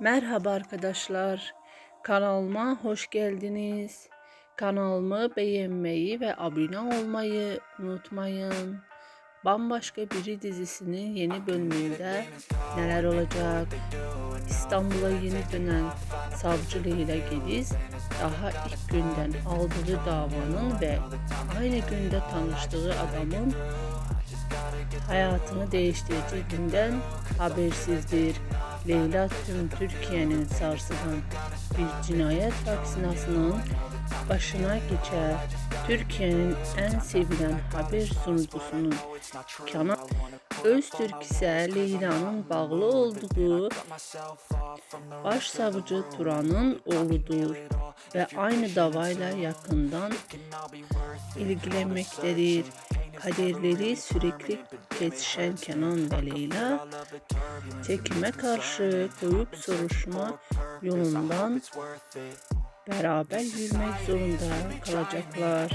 Merhaba arkadaşlar. Kanalıma hoş geldiniz. Kanalımı beğenmeyi ve abone olmayı unutmayın. Bambaşka Biri dizisinin yeni bölümünde neler olacak? İstanbul'a yeni dönen savcı Leyla Gediz daha ilk günden aldığı davanın ve aynı günde tanıştığı adamın hayatını değiştireceğinden habersizdir. Leyla tüm Türkiye'nin sarsılan bir cinayet vaksinasının başına geçer. Türkiye'nin en sevilen haber sunucusunun Kenan Öztürk ise Leyla'nın bağlı olduğu Başsavcı Turan'ın oğludur ve aynı davayla yakından ilgilenmektedir. Kaderleri sürekli kesişen Kenan ve Leyla çekime karşı koyup soruşma yolundan beraber yürümek zorunda kalacaklar.